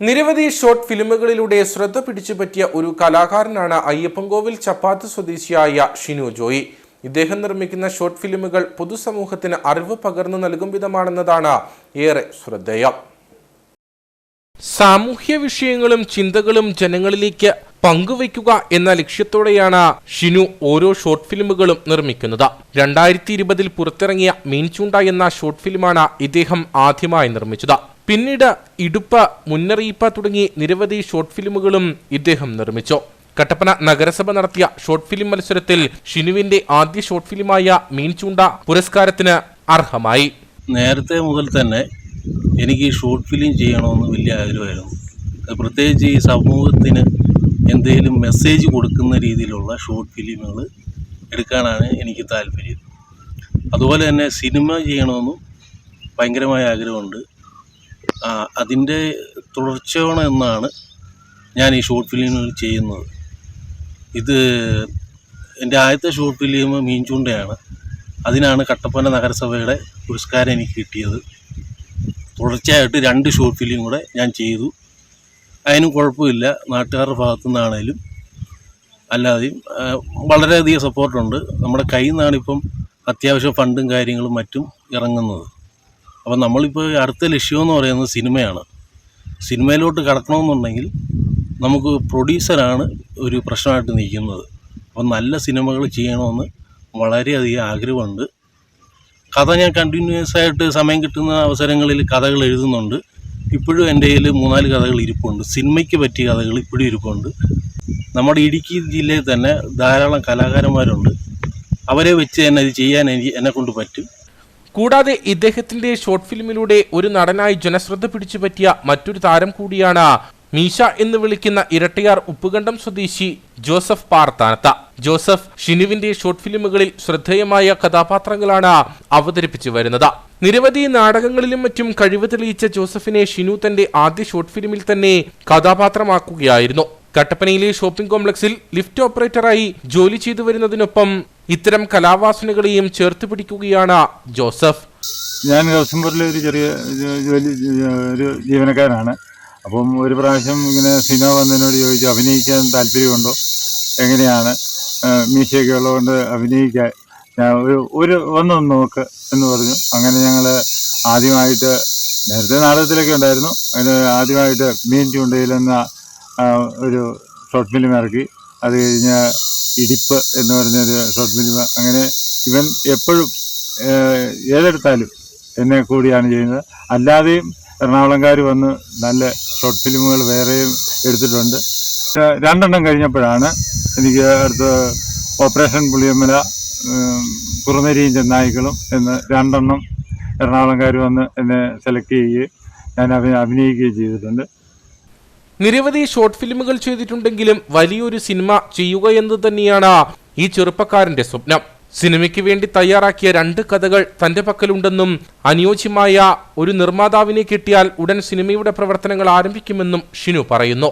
നിരവധി ഷോർട്ട് ഫിലിമുകളിലൂടെ ശ്രദ്ധ പിടിച്ചു പറ്റിയ ഒരു കലാകാരനാണ് അയ്യപ്പൻകോവിൽ ചപ്പാത്ത് സ്വദേശിയായ ഷിനു ജോയി. ഇദ്ദേഹം നിർമ്മിക്കുന്ന ഷോർട്ട് ഫിലിമുകൾ പൊതുസമൂഹത്തിന് അറിവ് പകർന്നു നൽകും വിധമാണെന്നതാണ് ഏറെ ശ്രദ്ധേയം. സാമൂഹ്യ വിഷയങ്ങളും ചിന്തകളും ജനങ്ങളിലേക്ക് പങ്കുവയ്ക്കുക എന്ന ലക്ഷ്യത്തോടെയാണ് ഷിനു ഓരോ ഷോർട്ട് ഫിലിമുകളും നിർമ്മിക്കുന്നത്. രണ്ടായിരത്തി ഇരുപതിൽ പുറത്തിറങ്ങിയ മീൻചൂണ്ട എന്ന ഷോർട്ട് ഫിലിമാണ് ഇദ്ദേഹം ആദ്യമായി നിർമ്മിച്ചത്. പിന്നീട് ഇടുപ്പ മുന്നറിയിപ്പ തുടങ്ങി നിരവധി ഷോർട്ട് ഫിലിമുകളും ഇദ്ദേഹം നിർമ്മിച്ചു. കട്ടപ്പന നഗരസഭ നടത്തിയ ഷോർട്ട് ഫിലിം മത്സരത്തിൽ ഷിനുവിന്റെ ആദ്യ ഷോർട്ട് ഫിലിമായ മീൻചൂണ്ട പുരസ്കാരത്തിന് അർഹമായി. നേരത്തെ മുതൽ തന്നെ എനിക്ക് ഷോർട്ട് ഫിലിം ചെയ്യണമെന്ന് വലിയ ആഗ്രഹമായിരുന്നു. പ്രത്യേകിച്ച് ഈ സമൂഹത്തിന് എന്തെങ്കിലും മെസ്സേജ് കൊടുക്കുന്ന രീതിയിലുള്ള ഷോർട്ട് ഫിലിമുകൾ എടുക്കാനാണ് എനിക്ക് താല്പര്യം. അതുപോലെ തന്നെ സിനിമ ചെയ്യണമെന്നും ഭയങ്കരമായ ആഗ്രഹമുണ്ട്. അതിന്റെ തുടർച്ചയാണ് എന്നാണ് ഞാൻ ഈ ഷോർട്ട് ഫിലിമുകൾ ചെയ്യുന്നത്. ഇത് എന്റെ ആദ്യത്തെ ഷോർട്ട് ഫിലിം മീൻചൂണ്ടയാണ് അതിനാണ് കട്ടപ്പന നഗരസഭയുടെ പുരസ്കാരം എനിക്ക് കിട്ടിയത്. തുടർച്ചയായിട്ട് രണ്ട് ഷോർട്ട് ഫിലിം കൂടെ ഞാൻ ചെയ്തു. അതിനും കുഴപ്പമില്ല. നാട്ടുകാരുടെ ഭാഗത്തു നിന്നാണേലും അല്ലാതെയും വളരെയധികം സപ്പോർട്ടുണ്ട് നമ്മുടെ കയ്യിൽ നിന്നാണിപ്പം അത്യാവശ്യം ഫണ്ടും കാര്യങ്ങളും മറ്റും ഇറങ്ങുന്നത്. അപ്പം നമ്മളിപ്പോൾ അടുത്ത ലക്ഷ്യമെന്ന് പറയുന്നത് സിനിമയാണ്. സിനിമയിലോട്ട് കടക്കണമെന്നുണ്ടെങ്കിൽ നമുക്ക് പ്രൊഡ്യൂസറാണ് ഒരു പ്രശ്നമായിട്ട് നിൽക്കുന്നത്. അപ്പോൾ നല്ല സിനിമകൾ ചെയ്യണമെന്ന് വളരെയധികം ആഗ്രഹമുണ്ട്. കഥ ഞാൻ കണ്ടിന്യൂസ് ആയിട്ട് സമയം കിട്ടുന്ന അവസരങ്ങളിൽ കഥകൾ എഴുതുന്നുണ്ട്. ഇപ്പോഴും എന്റെ കയ്യിൽ മൂന്നാൽ കഥകൾ ഇരിപ്പുണ്ട്. സിനിമയ്ക്ക് പറ്റിയ കഥകൾ ഇപ്പോഴും ഇരിപ്പുണ്ട്. നമ്മുടെ ഇടുക്കി ജില്ലയിൽ തന്നെ ധാരാളം കലാകാരന്മാരുണ്ട്. അവരെ വെച്ച് തന്നെ ഇത് ചെയ്യാൻ എനിക്ക് എന്നെക്കൊണ്ട് പറ്റും. കൂടാതെ ഇദ്ദേഹത്തിന്റെ ഷോർട്ട് ഫിലിമിലൂടെ ഒരു നടനായി ജനശ്രദ്ധ പിടിച്ചു പറ്റിയ മറ്റൊരു താരം കൂടിയാണ് മീശ എന്ന് വിളിക്കുന്ന ഇരട്ടയാർ ഉപ്പുകണ്ടം സ്വദേശി ജോസഫ് പാർത്താനത്ത. ജോസഫ് ഷിനുവിന്റെ ഷോർട്ട് ഫിലിമുകളിൽ ശ്രദ്ധേയമായ കഥാപാത്രങ്ങളാണ് അവതരിപ്പിച്ചു വരുന്നത്. നിരവധി നാടകങ്ങളിലും മറ്റും കഴിവ് തെളിയിച്ച ജോസഫിനെ ഷിനു തന്റെ ആദ്യ ഷോർട്ട് ഫിലിമിൽ തന്നെ കഥാപാത്രമാക്കുകയായിരുന്നു. കട്ടപ്പനയിലെ ഷോപ്പിംഗ് കോംപ്ലക്സിൽ ലിഫ്റ്റ് ഓപ്പറേറ്ററായി ജോലി ചെയ്തു വരുന്നതിനൊപ്പം ഇത്തരം കലാവാസനകളെയും ചേർത്ത് പിടിക്കുകയാണ് ജോസഫ്. ഞാൻ കൗസംപൂരിലെ ഒരു ചെറിയ ജോലി ഒരു ജീവനക്കാരനാണ്. അപ്പം ഒരു പ്രാവശ്യം ഇങ്ങനെ സിനിമ വന്നതിനോട് ചോദിച്ചു അഭിനയിക്കാൻ താല്പര്യമുണ്ടോ? എങ്ങനെയാണ്? മീശയൊക്കെ ഉള്ളതുകൊണ്ട് അഭിനയിക്കാൻ. ഞാൻ ഒരു ഒരു ഒന്നൊന്ന് നോക്ക് എന്ന് പറഞ്ഞു. അങ്ങനെ ഞങ്ങൾ ആദ്യമായിട്ട് നേരത്തെ നാടകത്തിലൊക്കെ ഉണ്ടായിരുന്നു. അതിന് ആദ്യമായിട്ട് മീൻ ചൂണ്ടയിലെന്ന ഒരു ഷോർട്ട് ഫിലിം ഇറക്കി. അത് കഴിഞ്ഞ് ഇടിപ്പ് എന്ന് പറഞ്ഞൊരു ഷോർട്ട് ഫിലിം അങ്ങനെ ഇവൻ എപ്പോഴും ഏതെടുത്താലും എന്നെ കൂടിയാണ് ചെയ്യുന്നത്. അല്ലാതെയും എറണാകുളംകാർ വന്ന് നല്ല ഷോർട്ട് ഫിലിമുകൾ വേറെയും എടുത്തിട്ടുണ്ട്. രണ്ടെണ്ണം കഴിഞ്ഞപ്പോഴാണ് എനിക്ക് അടുത്ത് ഓപ്പറേഷൻ പുളിയമ്മല കുറുനരിയും ചെന്നായ്ക്കളും എന്ന് രണ്ടെണ്ണം എറണാകുളംകാർ വന്ന് എന്നെ സെലക്ട് ചെയ്യുകയും ഞാൻ അഭിനയിക്കുകയും ചെയ്തിട്ടുണ്ട്. നിരവധി ഷോർട്ട് ഫിലിമുകൾ ചെയ്തിട്ടുണ്ടെങ്കിലും വലിയൊരു സിനിമ ചെയ്യുക എന്ന് തന്നെയാണ് ഈ ചെറുപ്പക്കാരന്റെ സ്വപ്നം. സിനിമയ്ക്ക് വേണ്ടി തയ്യാറാക്കിയ രണ്ട് കഥകൾ തന്റെ പക്കലുണ്ടെന്നും അനുയോജ്യമായ ഒരു നിർമ്മാതാവിനെ കിട്ടിയാൽ ഉടൻ സിനിമയുടെ പ്രവർത്തനങ്ങൾ ആരംഭിക്കുമെന്നും ഷിനു പറയുന്നു.